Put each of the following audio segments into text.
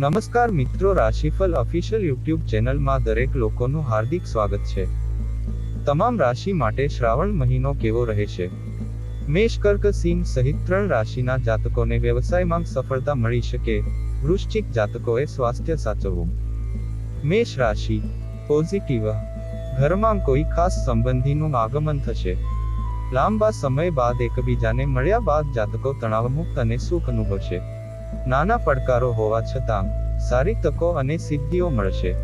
નમસ્કાર મિત્રો રાશિફળ ઓફિશિયલ યુટ્યુબ ચેનલમાં દરેક લોકોનું હાર્દિક સ્વાગત છે. તમામ રાશિ માટે શ્રાવણ મહિનો કેવો રહેશે મેષ, કર્ક, સિંહ સહિત ત્રણ રાશિના જાતકોને વ્યવસાયમાં સફળતા મળી શકે, વૃશ્ચિક જાતકોએ સ્વાસ્થ્ય સાચવવું. મેષ રાશિ પોઝિટિવ ઘરમાં કોઈ ખાસ સંબંધીનું આગમન થશે. લાંબા સમય બાદ એકબીજાને મળ્યા બાદ જાતકો તણાવમુક્ત અને સુખ અનુભવશે. નાના પડકારો હોવા છતાં, સારી તકો અને સિદ્ધિઓ મળશે.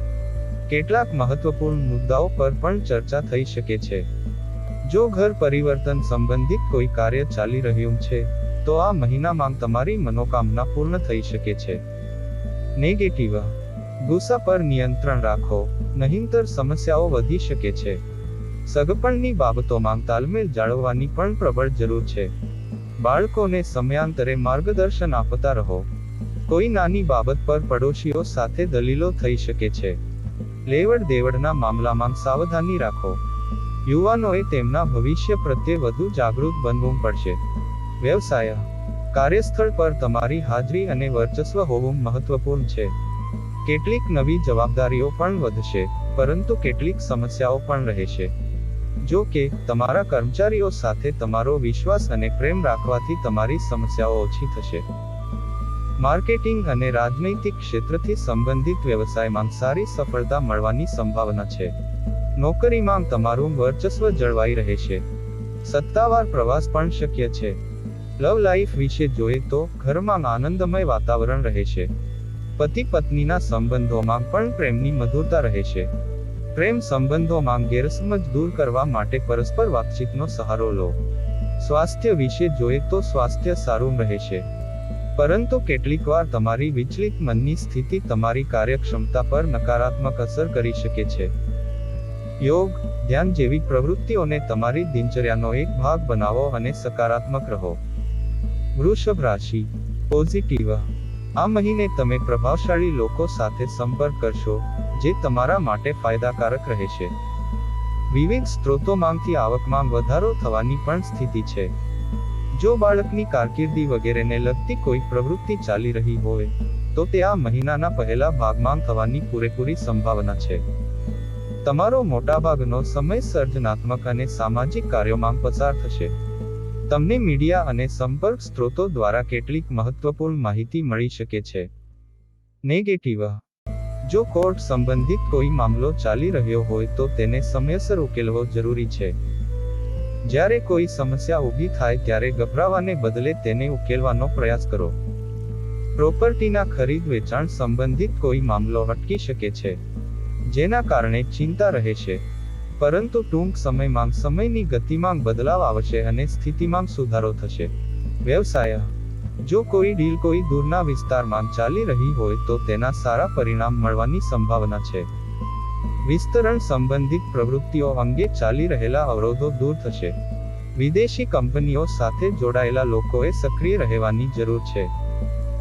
કેટલાક મહત્વપૂર્ણ મુદ્દાઓ પર પણ ચર્ચા થઈ શકે છે. જો ઘર પરિવર્તન સંબંધિત કોઈ કાર્ય ચાલી રહ્યું છે, તો આ મહિનામાં તમારી મનોકામના પૂર્ણ થઈ શકે છે. નેગેટિવ ગુસ્સા પર નિયંત્રણ રાખો, નહીંતર સમસ્યાઓ વધી શકે છે. સગપણની બાબતોમાં તાલમેલ જાળવવાની પણ પ્રબળ જરૂર છે. બાળકોને સમયાંતરે માર્ગદર્શન આપતા રહો. કોઈ નાની બાબત પર પડોશીઓ સાથે દલીલો થઈ શકે છે. લેવડ દેવડના મામલામાં સાવધાની રાખો. યુવાનોએ તેમના ભવિષ્ય પ્રત્યે વધુ જાગૃત બનવું પડશે. વ્યવસાય. કાર્યસ્થળ પર તમારી હાજરી અને વર્ચસ્વ હોવું મહત્વપૂર્ણ છે. કેટલીક નવી જવાબદારીઓ પણ વધશે, પરંતુ કેટલીક સમસ્યાઓ પણ રહેશે. જો કે, તમારા કર્મચારીઓ સાથે તમારો વિશ્વાસ અને પ્રેમ રાખવાથી તમારી સમસ્યાઓ ઓછી થશે. માર્કેટિંગ અને રાજનૈતિક ક્ષેત્રથી સંબંધિત વ્યવસાયમાં સારી સફળતા મળવાની સંભાવના છે. નોકરીમાં તમારું વર્ચસ્વ જળવાઈ રહેશે. સત્તાવાર પ્રવાસ પણ શક્ય છે. લવ લાઈફ વિશે જોઈએ તો ઘરમાં આનંદમય વાતાવરણ રહેશે પતિ પત્નીના સંબંધોમાં પણ પ્રેમની મધુરતા રહેશે પ્રેમ સંબંધોમાં ગેરસમજ દૂર કરવા માટે પરસ્પર વાતચીતનો સહારો લો. સ્વાસ્થ્ય વિશે જોઈએ તો સ્વાસ્થ્ય સારું રહેશે. પરંતુ કેટલીકવાર તમારી વિચલિત મનની સ્થિતિ તમારી કાર્યક્ષમતા પર નકારાત્મક અસર કરી શકે છે. યોગ, ધ્યાન જેવી પ્રવૃત્તિઓને તમારી દિનચર્યાનો એક ભાગ બનાવો અને સકારાત્મક રહો. વૃષભ રાશિ, પોઝિટિવ. આ મહિને તમે પ્રભાવશાળી લોકો સાથે સંપર્ક કરશો. જે તમારા માટે ફાયદાકારક રહેશે. વિવિધ સ્ત્રોતોમાંથી આવકમાં વધારો થવાની પણ સ્થિતિ છે. જો બાળકની કારકિર્દી વગેરેને લગતી કોઈ પ્રવૃત્તિ ચાલી રહી હોય, તો તે આ મહિનાના પહેલા ભાગમાં થવાની પૂરેપૂરી સંભાવના છે. તમારો મોટાભાગનો સમય સર્જનાત્મક અને સામાજિક કાર્યોમાં પસાર થશે. તમને મીડિયા અને સંપર્ક સ્ત્રોતો દ્વારા કેટલીક મહત્વપૂર્ણ માહિતી મળી શકે છે. નેગેટિવ જો કોર્ટ સંબંધિત કોઈ મામલો ચાલી રહ્યો હોય તો તેને સમયસર ઉકેલવો જરૂરી છે. જ્યારે કોઈ સમસ્યા ઊભી થાય ત્યારે ગભરાવાને બદલે તેને ઉકેલવાનો પ્રયાસ કરો. પ્રોપર્ટીના ખરીદ વેચાણ સંબંધિત કોઈ મામલો અટકી શકે છે, જેના કારણે ચિંતા રહેશે પરંતુ ટૂંક સમયમાં સમયની ગતિમાં બદલાવ આવશે અને સ્થિતિમાં સુધારો થશે. વ્યવસાય જો કોઈ ડીલ કોઈ દૂરના વિસ્તારમાં ચાલી રહી હોય તો તેના સારા પરિણામ મળવાની સંભાવના છે. વિસ્તરણ સંબંધિત પ્રવૃત્તિઓ અંગે ચાલી રહેલા અવરોધો દૂર થશે. વિદેશી કંપનીઓ સાથે જોડાયેલા લોકોએ સક્રિય રહેવાની જરૂર છે.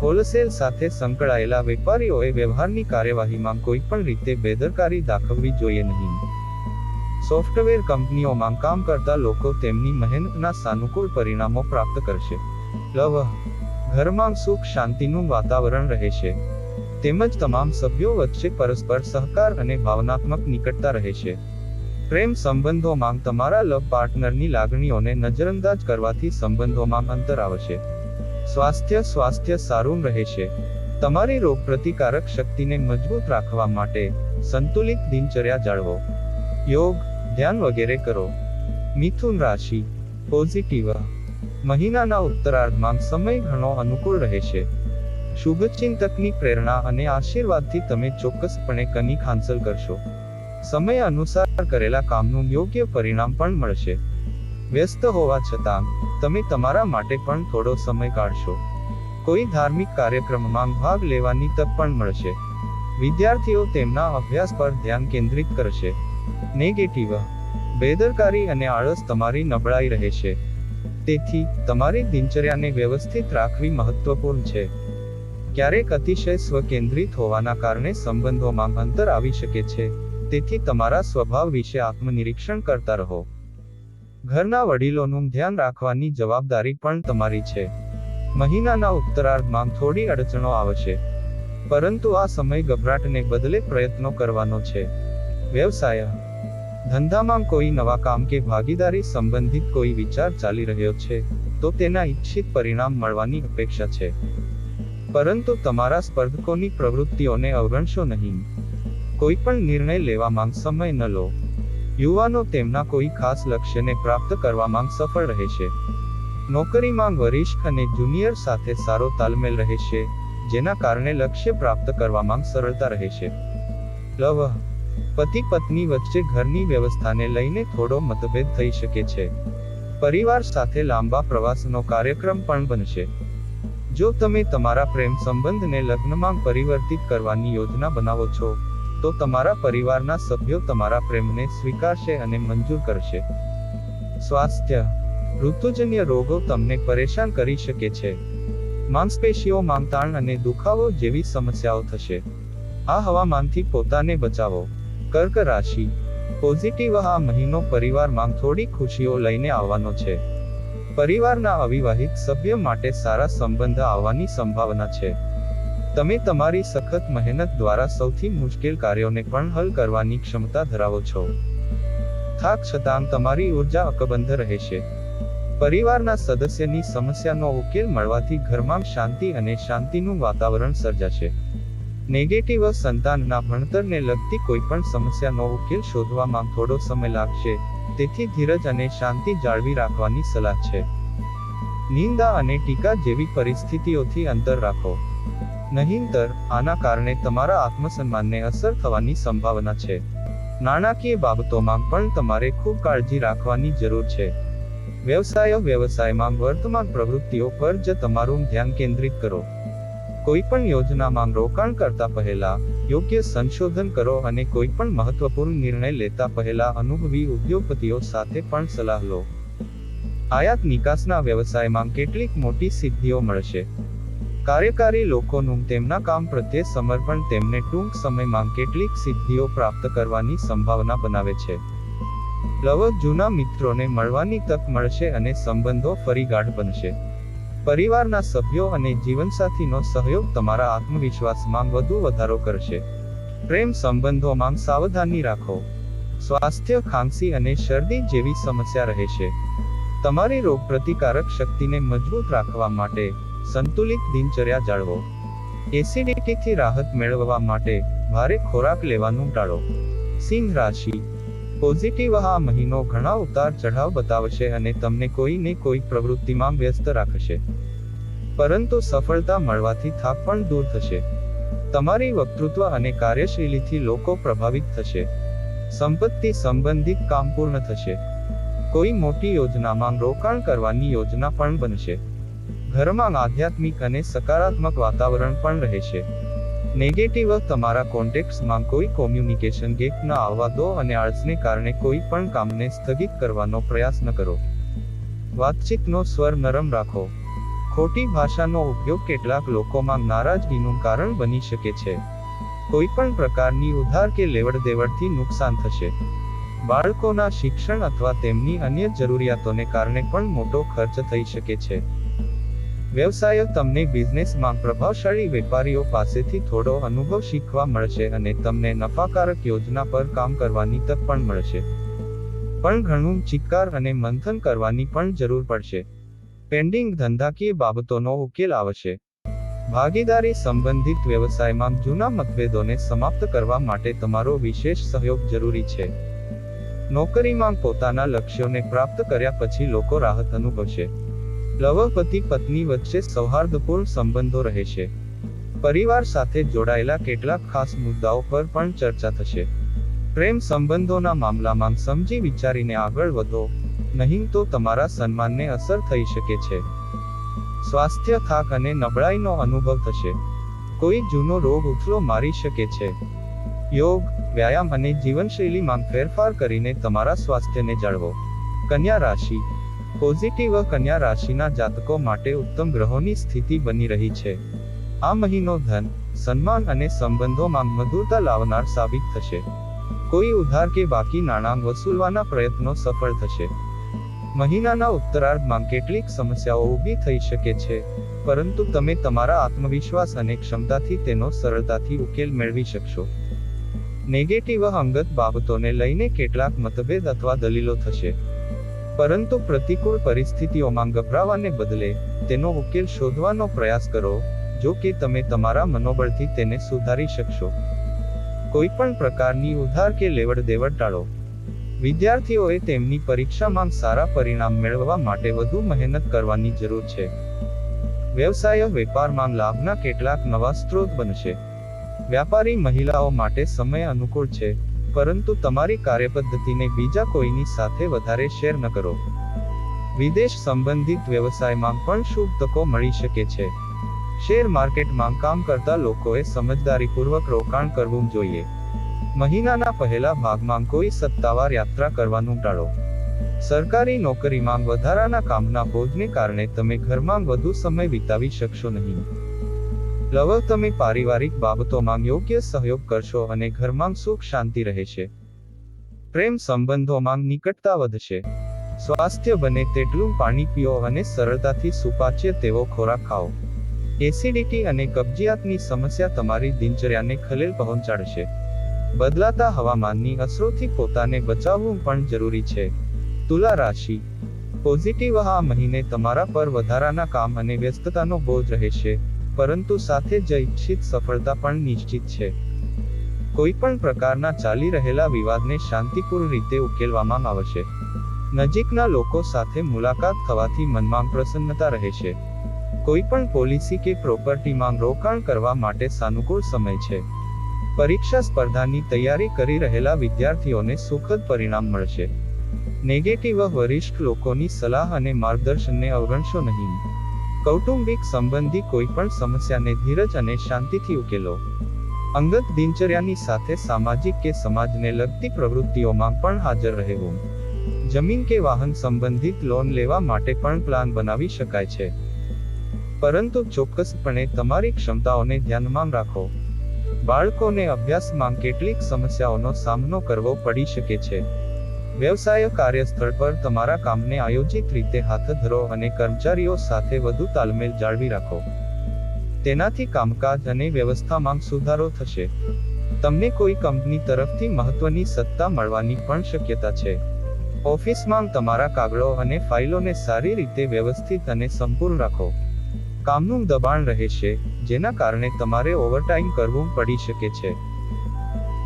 હોલસેલ સાથે સંકળાયેલા વેપારીઓએ વ્યવહારની કાર્યવાહીમાં કોઈ પણ રીતે બેદરકારી દાખવવી જોઈએ નહીં. સોફ્ટવેર કંપનીઓમાં કામ કરતા લોકો તેમની મહેનતના સાનુકૂળ પરિણામો પ્રાપ્ત કરશે. લવ ઘરમાં સુખ શાંતિનું વાતાવરણ રહે છે. તેમજ તમામ સભ્યો વચ્ચે પરસ્પર સહકાર અને ભાવનાત્મક નિકટતા રહેશે પ્રેમ સંબંધોમાં તમારા લવ પાર્ટનરની લાગણીઓને નજરઅંદાજ કરવાથી સંબંધોમાં અંતર આવશે સ્વાસ્થ્ય સ્વાસ્થ્ય સારું રહેશે તમારી રોગ પ્રતિકારક શક્તિને મજબૂત રાખવા માટે સંતુલિત દિનચર્યા જાળવો. યોગ, ધ્યાન વગેરે કરો. મિથુન રાશિ પોઝિટિવ મહિનાના ઉત્તરાર્ધમાં સમય ઘણો અનુકૂળ રહેશે શુભચિંતકની પ્રેરણા અને આશીર્વાદથી તમે ચોક્કસપણે કનિક હાંસલ કરશો. સમય અનુસાર કરેલા કામનું યોગ્ય પરિણામ પણ મળશે. વ્યસ્ત હોવા છતાં, તમે તમારા માટે પણ થોડો સમય કાઢશો. કોઈ ધાર્મિક કાર્યક્રમમાં ભાગ લેવાની તક પણ મળશે. વિદ્યાર્થીઓ તેમના અભ્યાસ પર ધ્યાન કેન્દ્રિત કરશે. નેગેટિવ, બેદરકારી અને આળસ તમારી નબળાઈ રહેશે. તેથી, તમારી દિનચર્યાને વ્યવસ્થિત રાખવી મહત્વપૂર્ણ છે. ક્યારેક અતિશય સ્વકેન્દ્રિત હોવાના કારણે સંબંધોમાં અંતર આવી શકે છે. તેથી તમારા સ્વભાવ વિશે આત્મનિરીક્ષણ કરતા રહો. ઘરના વડીલોનું ધ્યાન રાખવાની જવાબદારી પણ તમારી છે. મહિનાના ઉત્તરાર્ધમાં થોડી અડચણો આવશે. પરંતુ આ સમય ગભરાટને બદલે પ્રયત્નો કરવાનો છે. વ્યવસાય ધંધામાં કોઈ નવા કામ કે ભાગીદારી સંબંધિત કોઈ વિચાર ચાલી રહ્યો છે, તો તેના ઈચ્છિત પરિણામ મળવાની અપેક્ષા છે. પરંતુ તમારા સ્પર્ધકોની પ્રવૃત્તિઓને અવગણશો નહીં. કોઈ પણ નિર્ણય લેવામાં સમય ન લો. યુવાનો તેમના કોઈ ખાસ લક્ષ્યને પ્રાપ્ત કરવામાં સફળ રહેશે નોકરીમાં વરિષ્ઠ અને જુનિયર સાથે સારો તાલમેલ રહેશે જેના કારણે લક્ષ્ય પ્રાપ્ત કરવામાં સરળતા રહેશે લવ પતિ પત્ની વચ્ચે ઘરની વ્યવસ્થાને લઈને થોડો મતભેદ થઈ શકે છે. પરિવાર સાથે લાંબા પ્રવાસનો કાર્યક્રમ પણ બનશે. જો તમે તમારા પ્રેમ સંબંધને લગ્નમાં પરિવર્તિત કરવાની યોજના બનાવો છો, તો તમારા પરિવારના સભ્યો તમારા પ્રેમને સ્વીકારશે અને મંજૂર કરશે. સ્વાસ્થ્ય. ઋતુજન્ય રોગો તમને પરેશાન કરી શકે છે. માંસપેશીઓ માંગતાણ અને દુખાવો જેવી સમસ્યાઓ થશે. આ હવામાનથી પોતાને બચાવો. કર્ક રાશિ. પોઝિટિવ આ મહિનો પરિવારમાં થોડી ખુશીઓ લઈને આવવાનો છે. પરિવારના અવિવાહિત સભ્ય માટે સારા સંબંધ આવવાની સંભાવના છે. તમે તમારી સખત મહેનત દ્વારા સૌથી મુશ્કેલ કાર્યોને પણ હલ કરવાની ક્ષમતા ધરાવો છો. થાક છતાં તમારી ઊર્જા અકબંધ રહેશે. પરિવારના સદસ્યની સમસ્યાનો ઉકેલ મળવાથી ઘરમાં શાંતિ અને શાંતિનું વાતાવરણ સર્જાશે. નેગેટિવ સંતાનના ભણતરને લગતી કોઈ પણ સમસ્યાનો ઉકેલ શોધવામાં થોડો સમય લાગશે. તેથી ધીરજ અને શાંતિ જાળવી રાખવાની સલાહ છે. નિંદા અને ટીકા જેવી પરિસ્થિતિઓથી અંતર રાખો. નહીંતર, આના કારણે તમારા આત્મસન્માનને અસર થવાની સંભાવના છે. નાણાકીય બાબતોમાં પણ તમારે ખૂબ કાળજી રાખવાની જરૂર છે. વ્યવસાયો વ્યવસાયમાં વર્તમાન પ્રવૃત્તિઓ પર જ તમારું ધ્યાન કેન્દ્રિત કરો. કોઈ પણ યોજનામાં રોકાણ કરતા પહેલા યોગ્ય સંશોધન કરો અને કોઈ પણ મહત્વપૂર્ણ નિર્ણય લેતા પહેલા અનુભવી ઉદ્યોગપતિઓ સાથે પણ સલાહ લો. આયાત નિકાસના વ્યવસાયમાં કેટલીક મોટી સિદ્ધિઓ મળશે. કાર્યકારી લોકોનું તેમના કામ પ્રત્યે સમર્પણ તેમને ટૂંક સમયમાં કેટલીક સિદ્ધિઓ પ્રાપ્ત કરવાની સંભાવના બનાવે છે. લવ જૂના મિત્રોને મળવાની તક મળશે અને સંબંધો ફરી ગાઢ બનશે. પરિવારના સભ્યો અને જીવનસાથીનો સહયોગ તમારા આત્મવિશ્વાસમાં વધુ વધારો કરશે. પ્રેમ સંબંધોમાં સાવધાની રાખો. સ્વાસ્થ્ય ખાંસી અને શરદી જેવી સમસ્યા રહેશે. તમારી રોગપ્રતિકારક શક્તિને મજબૂત રાખવા માટે સંતુલિત દિનચર્યા જાળવો. એસિડિટીથી રાહત મેળવવા માટે ભારે ખોરાક લેવાનું ટાળો. સિંહ રાશિ પોઝિટિવ આ મહિનો ઘણા ઉતાર ચઢાવ બતાવશે અને તમને કોઈને કોઈ પ્રવૃત્તિમાં વ્યસ્ત રાખશે. પરંતુ સફળતા મળવાથી થાક પણ દૂર થશે. તમારી વક્તૃત્વ અને કાર્યશૈલીથી લોકો પ્રભાવિત થશે. સંપત્તિ સંબંધિત કામ પૂર્ણ થશે. કોઈ મોટી યોજનામાં રોકાણ કરવાની યોજના પણ બનશે. ઘરમાં આધ્યાત્મિક અને સકારાત્મક વાતાવરણ પણ રહેશે. નેગેટિવ તમારા કોન્ટેક્ટ્સમાં કોઈ કોમ્યુનિકેશન ગેપ ન આવવા દો અને આળસને કારણે કોઈ પણ કામને સ્થગિત કરવાનો પ્રયાસ ન કરો. વાતચીતનો સ્વર નરમ રાખો. ખોટી ભાષાનો ઉપયોગ કેટલાક લોકોમાં નારાજગીનું કારણ બની શકે છે. કોઈ પણ પ્રકારની ઉધાર કે લેવડ દેવડથી નુકસાન થશે. બાળકોના શિક્ષણ અથવા તેમની અન્ય જરૂરિયાતોને કારણે પણ મોટો ખર્ચ થઈ શકે છે. વ્યવસાય તમને બિઝનેસમાં પ્રભાવશાળી વેપારીઓ પાસેથી થોડો અનુભવ શીખવા મળશે અને તમને નફાકારક યોજના પર કામ કરવાની તક પણ મળશે. પણ ઘણું ચિક્કાર અને મંથન કરવાની પણ જરૂર પડશે. પેન્ડિંગ ધંધાકીય બાબતોનો ઉકેલ આવશે. ભાગીદારી સંબંધિત વ્યવસાયમાં જૂના મતભેદોને સમાપ્ત કરવા માટે તમારો વિશેષ સહયોગ જરૂરી છે. નોકરીમાં પોતાના લક્ષ્યોને પ્રાપ્ત કર્યા પછી લોકો રાહત અનુભવશે. લવપતિ પત્ની વચ્ચે સૌહાર્દપૂર્ણ સંબંધો રહેશે પરિવાર સાથે જોડાયેલા કેટલાક ખાસ મુદ્દાઓ પર પણ ચર્ચા થશે. પ્રેમ સંબંધોના મામલામાં સમજી વિચારીને આગળ વધો, નહીં તો તમારા સન્માનને અસર થઈ શકે છે. સ્વાસ્થ્ય થાક અને નબળાઈનો અનુભવ થશે. કોઈ જૂનો રોગ ઉથલો મારી શકે છે. યોગ, વ્યાયામ અને જીવનશૈલીમાં ફેરફાર કરીને તમારા સ્વાસ્થ્યને જાળવો. કન્યા રાશિ પોઝિટિવ કન્યા રાશિના જાતકો માટે ઉત્તમ ગ્રહોની સ્થિતિ બની રહી છે. આ મહિનો ધન, સન્માન અને સંબંધોમાં મધુરતા લાવનાર સાબિત થશે. કોઈ ઉધાર કે બાકી નાણાં વસૂલવાના પ્રયત્નો સફળ થશે. મહિનાના ઉત્તરાર્ધમાં કેટલીક સમસ્યાઓ ઊભી થઈ શકે છે, પરંતુ તમે તમારા આત્મવિશ્વાસ અને ક્ષમતાથી તેનો સરળતાથી ઉકેલ મેળવી શકશો. નેગેટિવ અંગત બાબતોને લઈને કેટલાક મતભેદ અથવા દલીલો થશે. પરંતુ પ્રતિકૂળ પરિસ્થિતિઓમાં ગભરાવાને બદલે, તેનો ઉકેલ શોધવાનો પ્રયાસ કરો, જો કે તમે તમારા મનોબળથી તેને સુધારી શકશો. કોઈ પણ પ્રકારની ઉધાર કે લેવડ દેવડ ટાળો. વિદ્યાર્થીઓએ તેમની પરીક્ષામાં સારા પરિણામ મેળવવા માટે વધુ મહેનત કરવાની જરૂર છે. વ્યવસાય વેપારમાં લાભના કેટલાક નવા સ્ત્રોત બનશે. વ્યાપારી મહિલાઓ માટે સમય અનુકૂળ છે. પરંતુ તમારી કાર્યપદ્ધતિને બીજા કોઈની સાથે વધારે શેર ન કરો. વિદેશ સંબંધિત વ્યવસાયમાં પણ શુભ તકો મળી શકે છે. શેર માર્કેટમાં કામ કરતા લોકોએ સમજદારીપૂર્વક રોકાણ કરવું જોઈએ. મહિનાના પહેલા ભાગમાં કોઈ સત્તાવાર યાત્રા કરવાનું ટાળો. સરકારી નોકરીમાં વધારાના કામના બોજને કારણે તમે ઘરમાં વધુ સમય વિતાવી શકશો નહીં. લવ તમે પારિવારિક બાબતોમાં યોગ્ય સહયોગ કરશો અને ઘરમાં સુખ શાંતિ રહેશે. પ્રેમ સંબંધોમાં નિકટતા વધશે. સ્વાસ્થ્ય બને તેટલું પાણી પીઓ અને સરળતાથી સુપાચ્ય તેવો ખોરાક ખાઓ. એસિડિટી અને કબજિયાતની સમસ્યા તમારી દિનચર્યાને ખલેલ પહોંચાડશે. બદલાતા હવામાનની અસરોથી પોતાને બચાવવું પણ જરૂરી છે. તુલા રાશિ. પોઝિટિવ આ મહિને તમારા પર વધારાના કામ અને વ્યસ્તતાનો બોજ રહેશે. પરંતુ સાથે જ ઇચ્છિત સફળતા પણ નિશ્ચિત છે. કોઈ પણ પ્રકારના ચાલી રહેલા વિવાદને શાંતિપૂર્ણ રીતે ઉકેલવામાં આવશે. નજીકના લોકો સાથે મુલાકાત થવાથી મનમાં પ્રસન્નતા રહેશે કોઈ પણ પોલિસી કે પ્રોપર્ટીમાં રોકાણ કરવા માટે સાનુકૂળ સમય છે. પરીક્ષા સ્પર્ધાની તૈયારી કરી રહેલા વિદ્યાર્થીઓને સુખદ પરિણામ મળશે. નેગેટિવ વરિષ્ઠ લોકોની સલાહ અને માર્ગદર્શનને અવગણશો નહીં. કૌટુંબિક સંબંધી કોઈ પણ સમસ્યાને ધીરજ અને શાંતિથી ઉકેલો. અંગત દિનચર્યાની સાથે સામાજિક કે સમાજને લગતી પ્રવૃત્તિઓમાં પણ હાજર રહેવું. જમીન કે વાહન સંબંધિત લોન લેવા માટે પણ પ્લાન બનાવી શકાય છે. પરંતુ ચોક્કસપણે તમારી ક્ષમતાઓને ધ્યાનમાં રાખો. બાળકોને અભ્યાસમાં કેટલીક સમસ્યાઓનો સામનો કરવો પડી શકે છે. વ્યવસાય કાર્યસ્થળ પર તમારા કામને આયોજિત રીતે હાથ ધરો અને કર્મચારીઓ સાથે વધુ તાલમેલ જાળવી રાખો. તેનાથી કામકાજ અને વ્યવસ્થામાં સુધારો થશે. તમને કોઈ કંપની તરફથી મહત્વની સત્તા મળવાની પણ શક્યતા છે. ઓફિસમાં તમારા કાગળો અને ફાઇલોને સારી રીતે વ્યવસ્થિત અને સંપૂર્ણ રાખો. કામનું દબાણ રહેશે, જેના કારણે તમારે ઓવરટાઈમ કરવું પડી શકે છે.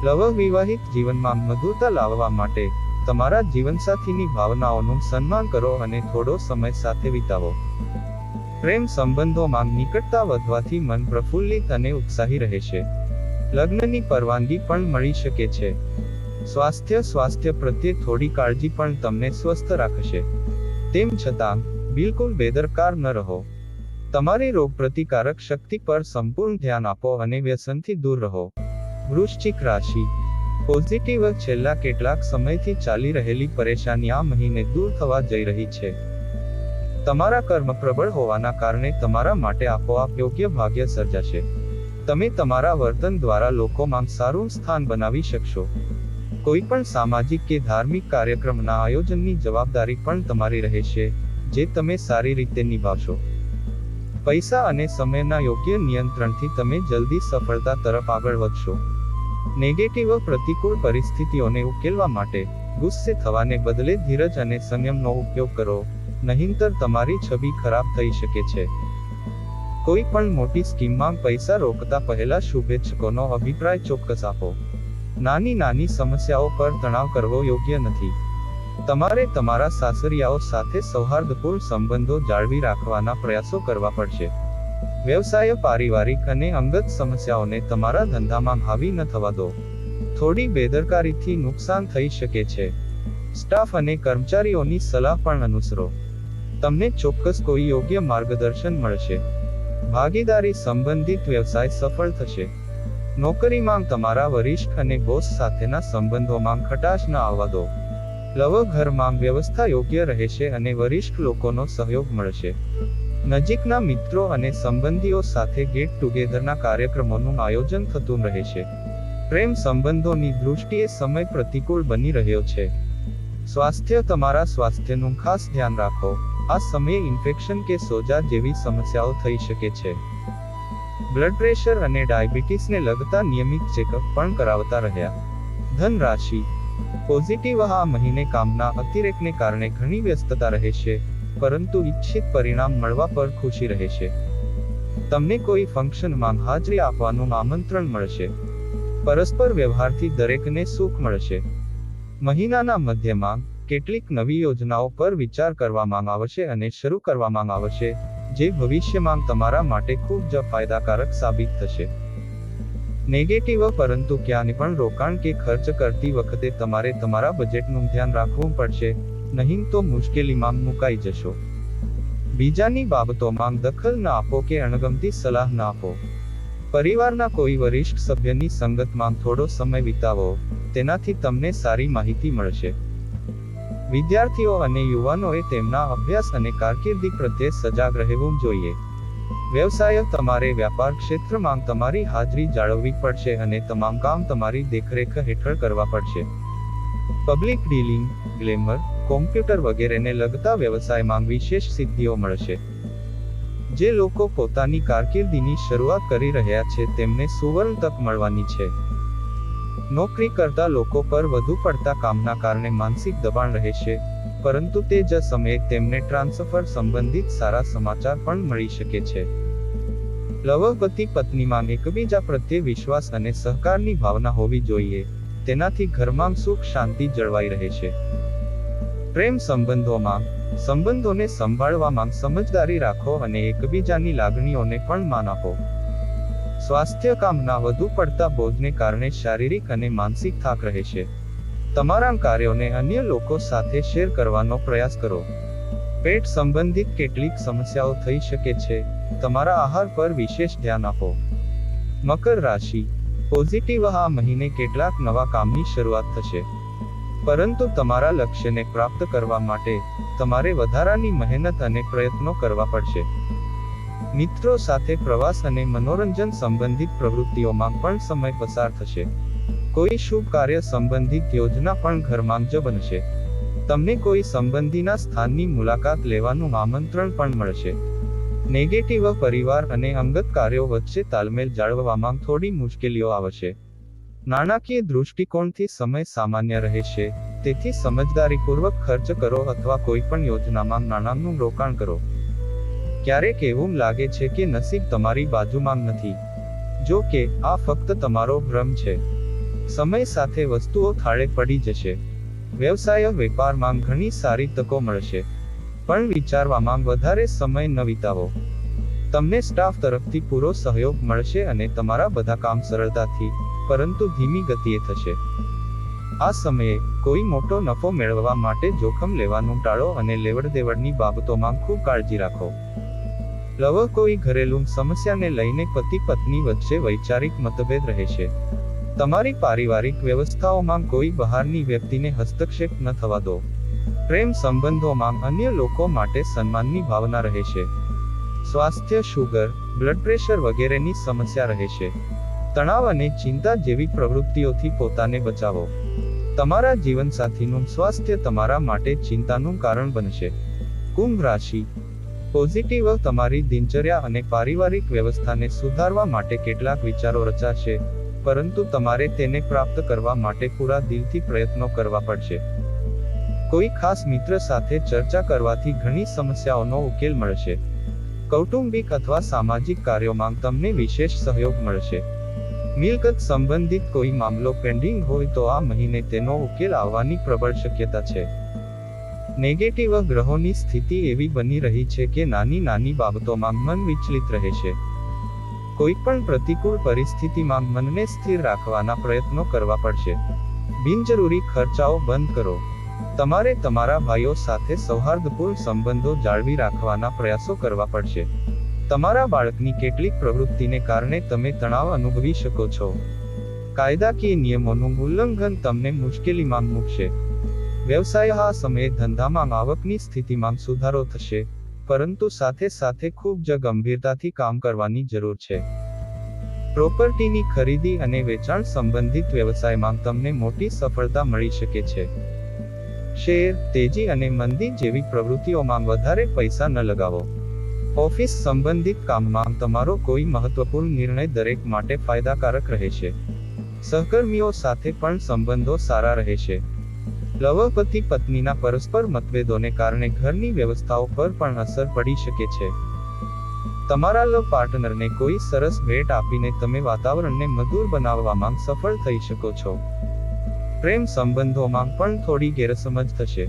લવ વિવાહિત જીવનમાં મધુરતા લાવવા માટે તમારા જીવનસાથીની ભાવનાઓનું સન્માન કરો અને થોડો સમય સાથે વિતાવો. પ્રેમ સંબંધોમાં નિકટતા વધવાથી મન પ્રફુલ્લિત અને ઉત્સાહી રહેશે. લગ્નની પરવાનગી પણ મળી શકે છે. સ્વાસ્થ્ય સ્વાસ્થ્ય પ્રત્યે થોડી કાળજી પણ તમને સ્વસ્થ રાખશે. તેમ છતાં, બિલકુલ બેદરકાર ન રહો. તમારી રોગ પ્રતિકારક શક્તિ પર સંપૂર્ણ ધ્યાન આપો અને વ્યસનથી દૂર રહો. વૃશ્ચિક રાશિ પોઝિટિવ છેલ્લા કેટલાક સમયથી ચાલી રહેલી પરેશાની આ મહિને દૂર થવા જઈ રહી છે. તમારા કર્મ પ્રબળ હોવાના કારણે તમારા માટે આપોઆપ યોગ્ય ભાગ્ય સર્જાશે. તમે તમારા વર્તન દ્વારા લોકોમાં સારું સ્થાન બનાવી શકશો. કોઈ પણ સામાજિક કે ધાર્મિક કાર્યક્રમના આયોજનની જવાબદારી પણ તમારી રહેશે, જે તમે સારી રીતે નિભાવશો. પૈસા અને સમયના યોગ્ય નિયંત્રણથી તમે જલ્દી સફળતા તરફ આગળ વધશો. નેગેટિવ પ્રતિકૂળ પરિસ્થિતિઓને ઉકેલવા માટે ગુસ્સે થવાને બદલે ધીરજ અને સંયમનો ઉપયોગ કરો. નહીંતર તમારી છબી ખરાબ થઈ શકે છે. કોઈ પણ મોટી સ્કીમમાં પૈસા રોકતા પહેલા શુભેચ્છકોનો અભિપ્રાય ચોક્કસ આપો. નાની નાની સમસ્યાઓ પર તણાવ કરવો યોગ્ય નથી. તમારે તમારા સાસરિયાઓ સાથે સૌહાર્દપૂર્ણ સંબંધો જાળવી રાખવાના પ્રયાસો કરવા પડશે. વ્યવસાય પારિવારિક અને અંગત સમસ્યાઓને તમારા ધંધામાં હાવી ન થવા દો. થોડી બેદરકારીથી નુકસાન થઈ શકે છે. સ્ટાફ અને કર્મચારીઓની સલાહ પણ અનુસરો. તમને ચોક્કસ કોઈ યોગ્ય માર્ગદર્શન મળશે. ભાગીદારી સંબંધિત વ્યવસાય સફળ થશે. નોકરીમાં તમારા વરિષ્ઠ અને બોસ સાથેના સંબંધોમાં ખટાશ ન આવવા દો. લવ ઘરમાં વ્યવસ્થા યોગ્ય રહેશે અને વરિષ્ઠ લોકોનો સહયોગ મળશે. નજીકના મિત્રો અને સંબંધીઓ સાથે ગેટ ટુગેધરના કાર્યક્રમોનું આયોજન થતું રહેશે પ્રેમ સંબંધોની દૃષ્ટિએ સમય પ્રતિકૂળ બની રહ્યો છે. સ્વાસ્થ્ય તમારા સ્વાસ્થ્યનું ખાસ ધ્યાન રાખો. આ સમયે ઇન્ફેક્શન કે સોજા જેવી સમસ્યાઓ થઈ શકે છે. બ્લડ પ્રેશર અને ડાયાબિટીસને લગતા નિયમિત ચેકઅપ પણ કરાવતા રહ્યા. ધન રાશિ. પોઝિટિવ આ મહિને કામના અતિરેકને કારણે ઘણી વ્યસ્તતા રહેશે પરંતુ ઈચ્છિત પરિણામ મળવા પર ખુશી રહેશે. તમને કોઈ ફંક્શનમાં હાજરી આપવાનું આમંત્રણ મળશે. પરસ્પર વ્યવહારથી દરેકને સુખ મળશે. મહિનાના મધ્યમાં કેટલીક નવી યોજનાઓ પર વિચાર કરવામાં આવશે અને શરૂ કરવામાં આવશે, જે ભવિષ્યમાં તમારા માટે ખૂબ જ ફાયદાકારક સાબિત થશે. નેગેટિવ પરંતુ ક્યાંય પણ રોકાણ કે ખર્ચ કરતી વખતે તમારે તમારા બજેટનું ધ્યાન રાખવું પડશે. નહીં તો મુશ્કેલીમાં મુકાઈ જશો. બીજાની બાબતોમાં દખલ ન આપો કે અણગમતી સલાહ ન આપો. પરિવારના કોઈ વરિષ્ઠ સભ્યની સંગતમાં થોડો સમય વિતાવો, તેનાથી તમને સારી માહિતી મળશે. વિદ્યાર્થીઓ અને યુવાનોએ તેમના અભ્યાસ અને કારકિર્દી પ્રત્યે સજાગ રહેવું જોઈએ. વ્યવસાય તમારે વ્યાપાર ક્ષેત્રમાં તમારી હાજરી જાળવવી પડશે અને તમામ કામ તમારી દેખરેખ હેઠળ કરવા પડશે. પબ્લિક ડીલિંગ, ગ્લેમર કોમ્પ્યુટર વગેરેને લગતા વ્યવસાયમાં વિશેષ સિદ્ધિઓ મળશે. જે લોકો પોતાની કારકિર્દીની શરૂઆત કરી રહ્યા છે તેમને સુવર્ણ તક મળવાની છે. નોકરી કરતા લોકો પર વધુ પડતા કામના કારણે માનસિક દબાણ રહેશે, પરંતુ તે જ સમયે તેમને ટ્રાન્સફર સંબંધિત સારા સમાચાર પણ મળી શકે છે. લવપતિ પત્નીમાં એકબીજા પ્રત્યે વિશ્વાસ અને સહકારની ભાવના હોવી જોઈએ, તેનાથી ઘરમાં સુખ શાંતિ જળવાઈ રહે છે. પ્રેમ સંબંધોમાં, સંબંધોને સંભાળવામાં સમજદારી રાખો અને એકબીજાની લાગણીઓને પણ માન આપો સ્વાસ્થ્ય કામના વધુ પડતા બોજને કારણે શારીરિક અને માનસિક થાક રહે છે. તમારા કાર્યોને અન્ય લોકો સાથે શેર કરવાનો પ્રયાસ કરો. પેટ સંબંધિત કેટલીક સમસ્યાઓ થઈ શકે છે. તમારા આહાર પર વિશેષ ધ્યાન આપો. મકર રાશિ. પોઝિટિવ આ મહિને કેટલાક નવા કામની શરૂઆત થશે. પરંતુ તમારા લક્ષ્યને પ્રાપ્ત કરવા માટે તમારે વધારાની મહેનત અને પ્રયત્નો કરવા પડશે. મિત્રો સાથે પ્રવાસ અને મનોરંજન સંબંધિત પ્રવૃત્તિઓમાં પણ સમય પસાર થશે. કોઈ શુભ કાર્ય સંબંધિત યોજના પણ ઘરમાં જ બનશે. તમને કોઈ સંબંધીના સ્થાનની મુલાકાત લેવાનું આમંત્રણ પણ મળશે. નેગેટિવ પરિવાર અને અંગત કાર્યો વચ્ચે તાલમેલ જાળવવામાં થોડી મુશ્કેલીઓ આવશે. નાણાકીય દૃષ્ટિકોણથી સમય સામાન્ય રહેશે તેથી સમજદારીપૂર્વક ખર્ચ કરો અથવા કોઈ પણ યોજનામાં નાણાંનું રોકાણ કરો. ક્યારેક એવું લાગે છે કે નસીબ તમારી બાજુમાં નથી. જો કે, આ ફક્ત તમારો ભ્રમ છે. સમય સાથે વસ્તુઓ થાળે પડી જશે. વ્યવસાય વેપારમાં ઘણી સારી તકો મળશે. પણ વિચારવામાં વધારે સમય ન વિતાવો. તમને સ્ટાફ તરફથી પૂરો સહયોગ મળશે અને તમારા બધા કામ સરળતાથી પરંતુ ધીમી ગતિએ થશે. આ સમયે, કોઈ મોટો નફો મેળવવા માટે જોખમ લેવાનું ટાળો અને લેવડ દેવડની બાબતોમાં ખૂબ કાળજી રાખો. લવ કોઈ ઘરેલું સમસ્યાને લઈને પતિ પત્ની વચ્ચે વૈચારિક મતભેદ રહે છે. તમારી પારિવારિક વ્યવસ્થાઓમાં કોઈ બહારની વ્યક્તિને હસ્તક્ષેપ ન થવા દો. પ્રેમ સંબંધોમાં અન્ય લોકો માટે સન્માનની ભાવના રહે છે. સ્વાસ્થ્ય, શુગર, બ્લડ પ્રેશર વગેરેની સમસ્યા રહેશે તણાવ અને ચિંતા જેવી પ્રવૃત્તિઓથી પોતાને બચાવો. તમારા જીવનસાથીનું સ્વાસ્થ્ય તમારા માટે ચિંતાનું કારણ બનશે. કુંભ રાશિ. પોઝિટિવ તમારી દિનચર્યા અને પારિવારિક વ્યવસ્થાને સુધારવા માટે કેટલાક વિચારો રચાશે, પરંતુ તમારે તેને પ્રાપ્ત કરવા માટે પૂરા દિલથી પ્રયત્નો કરવા પડશે. કોઈ ખાસ મિત્ર સાથે ચર્ચા કરવાથી ઘણી સમસ્યાઓનો ઉકેલ મળશે. કૌટુંબિક અથવા સામાજિક કાર્યોમાં તમને વિશેષ સહયોગ મળશે. મિલકત સંબંધિત કોઈ મામલો પેન્ડિંગ હોય તો આ મહિને તેનો ઉકેલ આવવાની પ્રબળ શક્યતા છે. નેગેટિવ ગ્રહોની સ્થિતિ એવી બની રહી છે કે નાની નાની બાબતોમાં મન વિચલિત રહે છે કોઈ પણ પ્રતિકૂળ પરિસ્થિતિમાં મનને સ્થિર રાખવાના પ્રયત્નો કરવા પડશે. બિનજરૂરી ખર્ચાઓ બંધ કરો. તમારે તમારા ભાઈઓ સાથે સૌહાર્દપૂર્ણ સંબંધો જાળવી રાખવાના પ્રયાસો કરવા પડશે. તમારા બાળકની કેટલીક પ્રવૃત્તિને કારણે તમે તણાવ અનુભવી શકો છો. કાયદાકીય નિયમોનું ઉલ્લંઘન તમને મુશ્કેલીમાં મૂકશે. વ્યવસાય આ સમયે ધંધામાં આવકની સ્થિતિમાં સુધારો થશે, પરંતુ સાથે સાથે ખૂબ જ ગંભીરતાથી કામ કરવાની જરૂર છે. પ્રોપર્ટીની ખરીદી અને વેચાણ સંબંધિત વ્યવસાયમાં તમને મોટી સફળતા મળી શકે છે. શેર, તેજી અને મંદી જેવી પ્રવૃત્તિઓમાં વધારે પૈસા ન લગાવો. ઓફિસ સંબંધિત કામમાં તમારો કોઈ મહત્વપૂર્ણ નિર્ણય દરેક માટે ફાયદાકારક રહેશે. સહકર્મીઓ સાથે પણ સંબંધો સારા રહેશે. લવપતિ પત્નીના પરસ્પર મતભેદોને કારણે ઘરની વ્યવસ્થાઓ પર પણ અસર પડી શકે છે. તમારા લવ પાર્ટનરને કોઈ સરસ ભેટ આપીને તમે વાતાવરણને મધુર બનાવવામાં સફળ થઈ શકો છો. પ્રેમ સંબંધોમાં પણ થોડી ગેરસમજ થશે.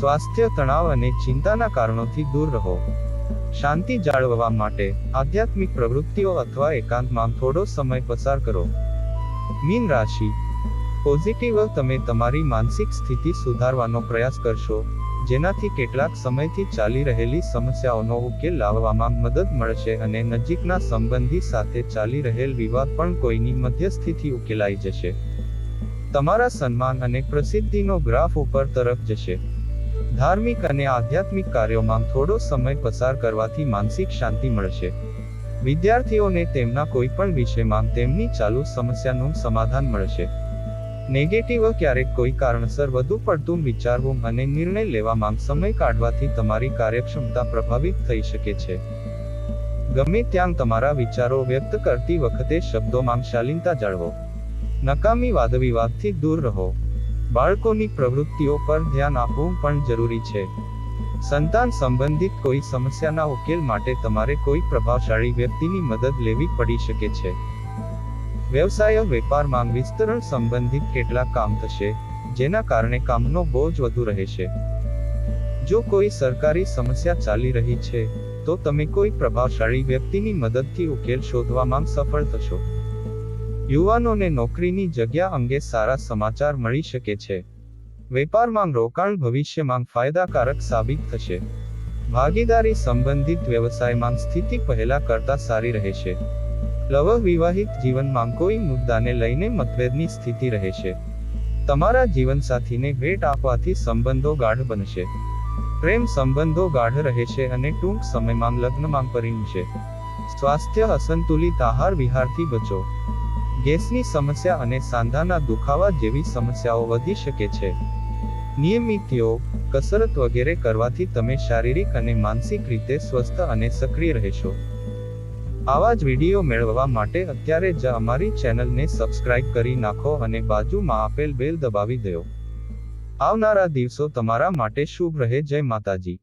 સ્વાસ્થ્ય તણાવ અને ચિંતાના કારણોથી દૂર રહો. શાંતિ જાળવવા માટે આધ્યાત્મિક પ્રવૃત્તિઓ અથવા એકાંતમાં થોડો સમય પસાર કરો. મીન રાશિ. પોઝિટિવ તમે તમારી માનસિક સ્થિતિ સુધારવાનો પ્રયાસ કરશો, જેનાથી કેટલાક સમયથી ચાલી રહેલી સમસ્યાઓનો ઉકેલ લાવવામાં મદદ મળશે અને નજીકના સંબંધી સાથે ચાલી રહેલ વિવાદ પણ કોઈની મધ્યસ્થીથી ઉકેલાઈ જશે. તમારા સન્માન અને પ્રસિદ્ધિનો ગ્રાફ ઉપર તરફ જશે. ધાર્મિક અને આધ્યાત્મિક કાર્યોમાં થોડો સમય પસાર કરવાથી માનસિક શાંતિ મળશે. વિદ્યાર્થીઓને તેમના કોઈ પણ વિષયમાં તેમની ચાલુ સમસ્યાનું સમાધાન મળશે. નેગેટિવ ક્યારેક કોઈ કારણસર વધુ પડતું વિચારવું અને નિર્ણય લેવામાં સમય કાઢવાથી તમારી કાર્યક્ષમતા પ્રભાવિત થઈ શકે છે. ગમે ત્યાં તમારા વિચારો વ્યક્ત કરતી વખતે શબ્દોમાં શાલીનતા જાળવો. નકામી વાદવિવાદથી દૂર રહો. બાળકોની પ્રવૃત્તિઓ પર ધ્યાન આપવું પણ જરૂરી છે. સંતાન સંબંધિત કોઈ સમસ્યાના ઉકેલ માટે તમારે કોઈ પ્રભાવશાળી વ્યક્તિની મદદ લેવી પડી શકે છે. વ્યવસાય, વેપારમાં વિસ્તરણ સંબંધિત કેટલાક કામ થશે, જેના કારણે કામનો બોજ વધુ રહેશે. જો કોઈ સરકારી સમસ્યા ચાલી રહી છે, તો તમે કોઈ પ્રભાવશાળી વ્યક્તિની મદદથી ઉકેલ શોધવામાં સફળ થશો. યુવાનોને નોકરીની જગ્યા અંગે સારા સમાચાર મળી શકે છે. વેપારમાં રોકાણ ભવિષ્યમાં ફાયદાકારક સાબિત થશે. ભાગીદારી સંબંધિત વ્યવસાયમાં સ્થિતિ પહેલા કરતા સારી રહેશે લવ વિવાહિત જીવનમાં કોઈ મુદ્દાને લઈને મતભેદની સ્થિતિ રહેશે તમારા જીવનસાથીને ભેટ આપવાથી સંબંધો ગાઢ બનશે. પ્રેમ સંબંધો ગાઢ રહેશે અને ટૂંક સમયમાં લગ્નમાં પરિણશે સ્વાસ્થ્ય અસંતુલિત આહાર વિહારથી બચો. ગેસની સમસ્યા અને સાંધાના દુખાવા જેવી સમસ્યાઓ વધી શકે છે. નિયમિત યોગ કસરત વગેરે કરવાથી તમે શારીરિક અને માનસિક રીતે સ્વસ્થ અને સક્રિય રહેશો. આવા જ વીડિયો મેળવવા માટે અત્યારે જ અમારી ચેનલને સબસ્ક્રાઇબ કરી નાખો અને બાજુમાં આપેલ બેલ દબાવી દો આવનારા દિવસો તમારા માટે શુભ રહે. જય માતાજી.